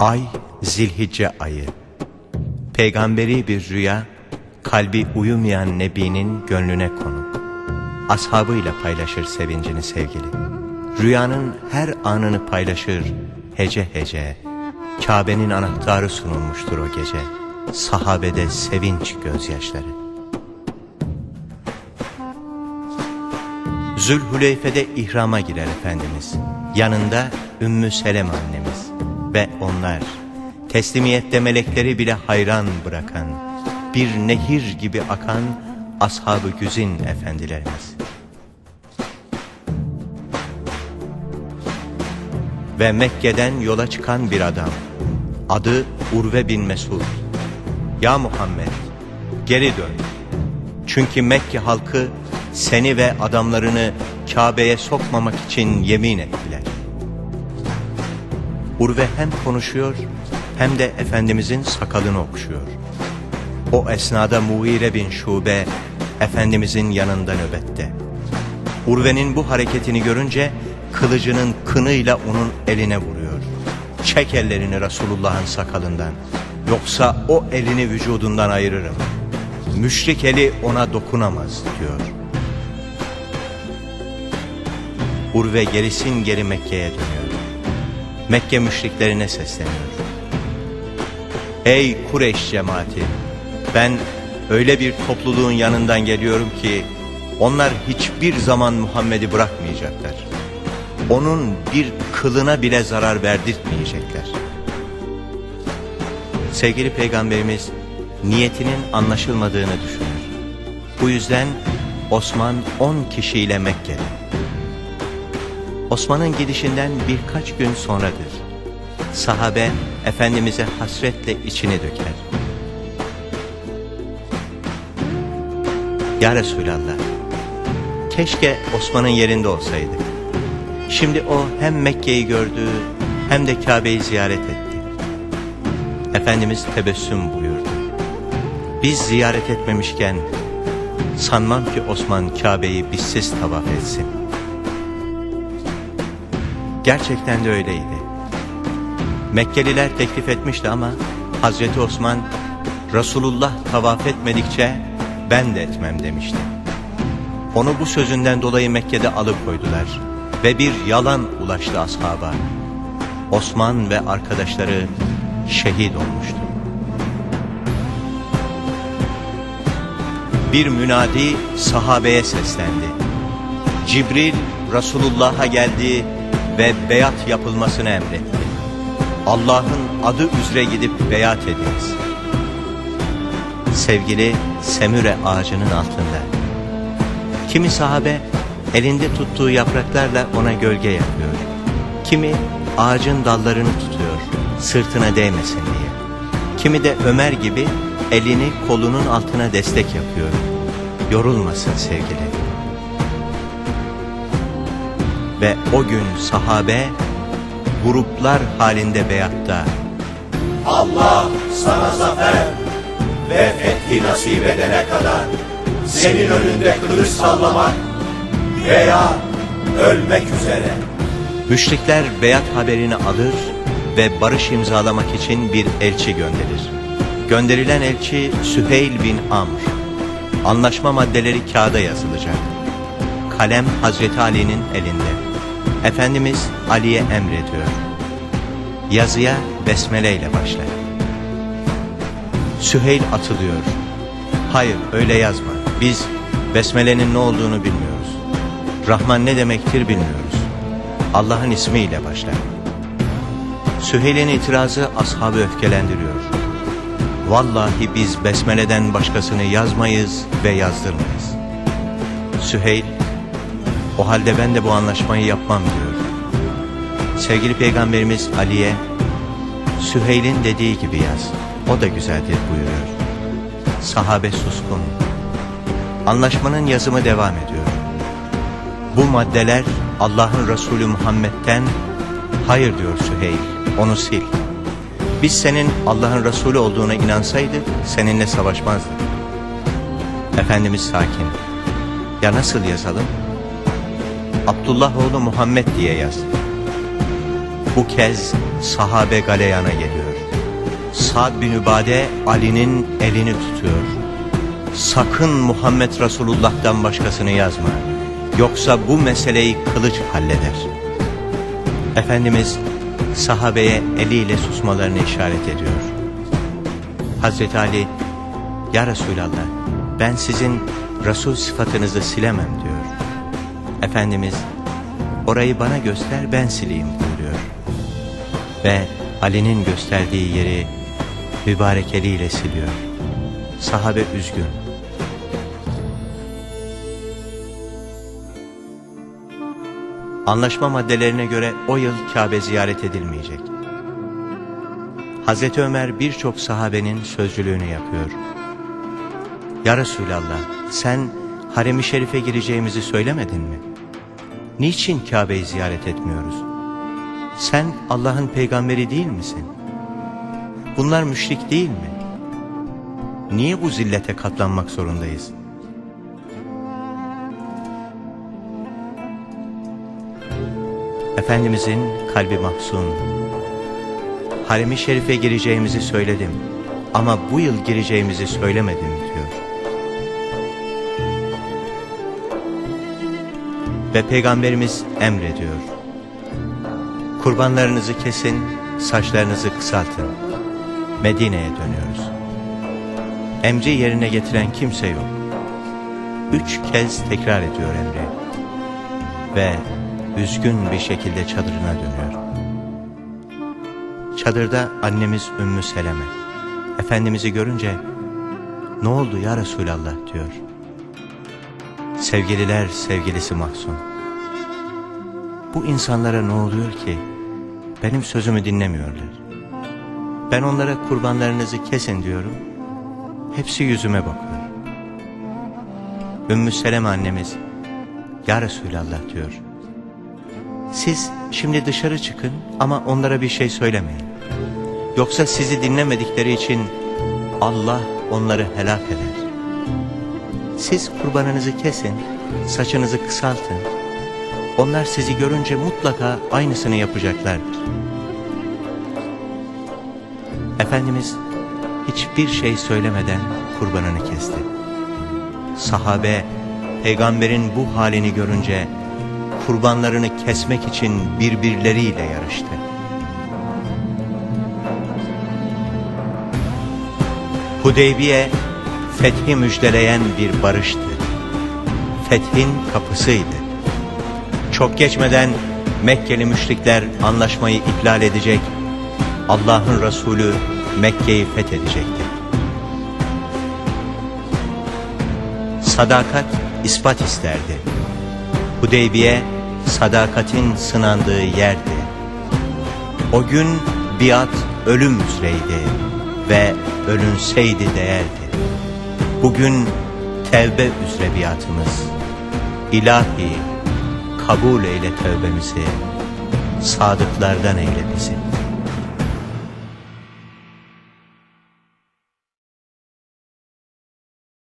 Ay Zilhicce ayı. Peygamberi bir rüya, kalbi uyumayan Nebi'nin gönlüne konuk. Ashabıyla paylaşır sevincini sevgili. Rüyanın her anını paylaşır hece hece. Kabe'nin anahtarı sunulmuştur o gece. Sahabede sevinç gözyaşları. Zülhüleyfe'de ihrama girer Efendimiz. Yanında Ümmü Selem annemiz. Ve onlar teslimiyette melekleri bile hayran bırakan, bir nehir gibi akan ashab-ı güzin efendilerimiz. Ve Mekke'den yola çıkan bir adam. Adı Urve bin Mesud. Ya Muhammed geri dön. Çünkü Mekke halkı seni ve adamlarını Kabe'ye sokmamak için yemin ettiler. Urve hem konuşuyor hem de Efendimizin sakalını okşuyor. O esnada Muhire bin Şube Efendimizin yanında nöbette. Urve'nin bu hareketini görünce kılıcının kınıyla onun eline vuruyor. Çek ellerini Resulullah'ın sakalından. Yoksa o elini vücudundan ayırırım. Müşrik eli ona dokunamaz diyor. Urve gerisin geri Mekke'ye dönüyor. Mekke müşriklerine sesleniyor. Ey Kureş cemaati! Ben öyle bir topluluğun yanından geliyorum ki onlar hiçbir zaman Muhammed'i bırakmayacaklar. Onun bir kılına bile zarar verdirtmeyecekler. Sevgili Peygamberimiz niyetinin anlaşılmadığını düşünür. Bu yüzden Osman 10 kişiyle Mekke'de. Osman'ın gidişinden birkaç gün sonradır. Sahabe Efendimiz'e hasretle içini döker. Ya Resulallah, keşke Osman'ın yerinde olsaydık. Şimdi o hem Mekke'yi gördü hem de Kabe'yi ziyaret etti. Efendimiz tebessüm buyurdu. Biz ziyaret etmemişken sanmam ki Osman Kabe'yi bizsiz tavaf etsin. Gerçekten de öyleydi. Mekkeliler teklif etmişti ama Hazreti Osman Resulullah tavaf etmedikçe ben de etmem demişti. Onu bu sözünden dolayı Mekke'de alıkoydular ve bir yalan ulaştı ashaba. Osman ve arkadaşları şehit olmuştu. Bir münadi sahabeye seslendi. Cibril Resulullah'a geldi ve beyat yapılmasını emretti. Allah'ın adı üzere gidip beyat ediniz. Sevgili semüre ağacının altında. Kimi sahabe elinde tuttuğu yapraklarla ona gölge yapıyor. Kimi ağacın dallarını tutuyor sırtına değmesin diye. Kimi de Ömer gibi elini kolunun altına destek yapıyor. Yorulmasın sevgili. Ve o gün sahabe gruplar halinde beyatta Allah sana zafer ve fethi nasip edene kadar senin önünde kılıç sallamak veya ölmek üzere. Müşrikler beyat haberini alır ve barış imzalamak için bir elçi gönderir. Gönderilen elçi Süheyl bin Amr. Anlaşma maddeleri kağıda yazılacak. Kalem Hazreti Ali'nin elinde. Efendimiz Ali'ye emrediyor. Yazıya besmele ile başla. Süheyl atılıyor. Hayır öyle yazma. Biz besmelenin ne olduğunu bilmiyoruz. Rahman ne demektir bilmiyoruz. Allah'ın ismiyle başlar. Süheyl'in itirazı ashabı öfkelendiriyor. Vallahi biz besmeleden başkasını yazmayız ve yazdırmayız. Süheyl, o halde ben de bu anlaşmayı yapmam diyor. Sevgili Peygamberimiz Ali'ye, Süheyl'in dediği gibi yaz, o da güzeldir buyuruyor. Sahabe suskun. Anlaşmanın yazımı devam ediyor. Bu maddeler Allah'ın Resulü Muhammed'den hayır diyor Süheyl onu sil. Biz senin Allah'ın Resulü olduğuna inansaydık seninle savaşmazdık. Efendimiz sakin. Ya nasıl yazalım? Abdullah oğlu Muhammed diye yaz. Bu kez sahabe galeyana geliyor. Sa'd bin Übade Ali'nin elini tutuyor. Sakın Muhammed Resulullah'tan başkasını yazma. Yoksa bu meseleyi kılıç halleder. Efendimiz sahabeye eliyle susmalarını işaret ediyor. Hazreti Ali, Ya Resulallah ben sizin Resul sıfatınızı silemem diyor. Efendimiz, orayı bana göster ben sileyim buyuruyor. Ve Ali'nin gösterdiği yeri mübarek eliyle siliyor. Sahabe üzgün. Anlaşma maddelerine göre o yıl Kabe ziyaret edilmeyecek. Hazreti Ömer birçok sahabenin sözcülüğünü yapıyor. Ya Resulallah sen harem-i şerife gireceğimizi söylemedin mi? Niçin Kabe'yi ziyaret etmiyoruz? Sen Allah'ın peygamberi değil misin? Bunlar müşrik değil mi? Niye bu zillete katlanmak zorundayız? Efendimizin kalbi mahzun. Harem-i şerife gireceğimizi söyledim ama bu yıl gireceğimizi söylemedim diyor. Ve Peygamberimiz emrediyor. Kurbanlarınızı kesin, saçlarınızı kısaltın. Medine'ye dönüyoruz. Emri yerine getiren kimse yok. Üç kez tekrar ediyor emri. Ve üzgün bir şekilde çadırına dönüyor. Çadırda annemiz Ümmü Seleme. Efendimiz'i görünce ne oldu ya Resulallah diyor. Sevgililer sevgilisi Mahzun. Bu insanlara ne oluyor ki? Benim sözümü dinlemiyorlar. Ben onlara kurbanlarınızı kesin diyorum. Hepsi yüzüme bakıyor. Ümmü Seleme annemiz, Ya Resulallah diyor. Siz şimdi dışarı çıkın ama onlara bir şey söylemeyin. Yoksa sizi dinlemedikleri için Allah onları helak eder. Siz kurbanınızı kesin, saçınızı kısaltın. Onlar sizi görünce mutlaka aynısını yapacaklardır. Efendimiz hiçbir şey söylemeden kurbanını kesti. Sahabe peygamberin bu halini görünce kurbanlarını kesmek için birbirleriyle yarıştı. Hudeybiye fethi müjdeleyen bir barıştı. Fethin kapısıydı. Çok geçmeden Mekkeli müşrikler anlaşmayı ihlal edecek, Allah'ın Resulü Mekke'yi fethedecekti. Sadakat ispat isterdi. Hudeybiye sadakatin sınandığı yerdi. O gün biat ölüm üzereydi ve ölünseydi değerdi. Bugün tevbe üzere biatımız. İlahi kabul eyle tövbemizi, sadıklardan eyle bizi.